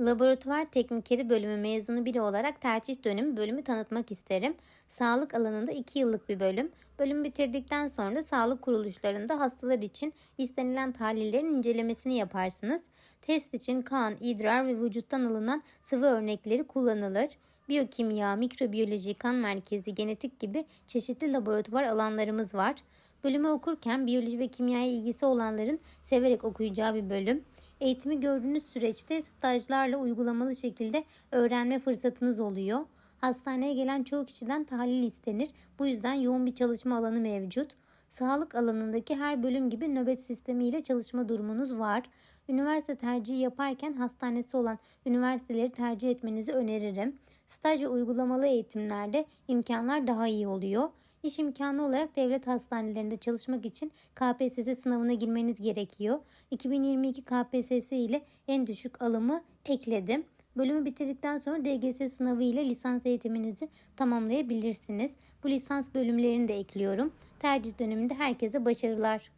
Laboratuvar teknikeri bölümü mezunu biri olarak tercih dönemi bölümü tanıtmak isterim. Sağlık alanında 2 yıllık bir bölüm. Bölüm bitirdikten sonra sağlık kuruluşlarında hastalar için istenilen tahlillerin incelemesini yaparsınız. Test için kan, idrar ve vücuttan alınan sıvı örnekleri kullanılır. Biyokimya, mikrobiyoloji, kan merkezi, genetik gibi çeşitli laboratuvar alanlarımız var. Bölümü okurken biyoloji ve kimyaya ilgisi olanların severek okuyacağı bir bölüm. Eğitimi gördüğünüz süreçte stajlarla uygulamalı şekilde öğrenme fırsatınız oluyor. Hastaneye gelen çoğu kişiden tahlil istenir. Bu yüzden yoğun bir çalışma alanı mevcut. Sağlık alanındaki her bölüm gibi nöbet sistemiyle çalışma durumunuz var. Üniversite tercihi yaparken hastanesi olan üniversiteleri tercih etmenizi öneririm. Staj ve uygulamalı eğitimlerde imkanlar daha iyi oluyor. İş imkanı olarak devlet hastanelerinde çalışmak için KPSS sınavına girmeniz gerekiyor. 2022 KPSS ile en düşük alımı ekledim. Bölümü bitirdikten sonra DGS sınavı ile lisans eğitiminizi tamamlayabilirsiniz. Bu lisans bölümlerini de ekliyorum. Tercih döneminde herkese başarılar.